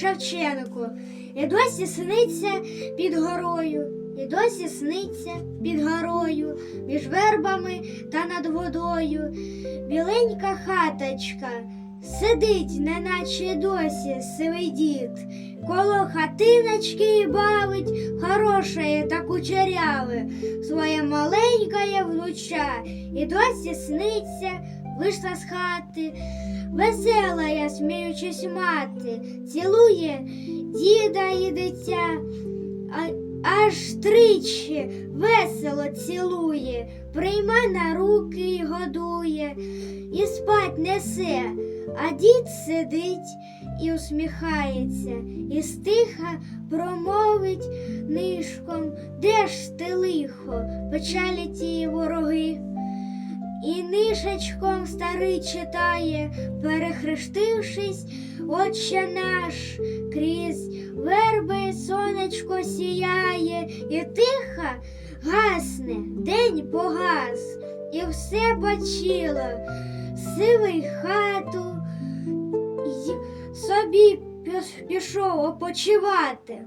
Шевченко. І досі сниться під горою, і досі сниться під горою, між вербами та над водою. Біленька хаточка сидить, неначе досі сивий дід. Коло хатиночки і бавить хорошає та кучеряве, своє маленькає внуча, і досі сниться, вийшла з хати. Весела я, сміючись мати, цілує діда і дитя, аж тричі весело цілує, прийма на руки і годує, і спать несе, а дід сидить і усміхається, і стиха промовить нишком, де ж ти лихо, печалі ті вороги. І нишечком старий читає, перехрестившись, Отче наш, крізь верби сонечко сіяє, і тихо гасне, день погас, і все бачило, сивий хату, й собі пішов опочивати.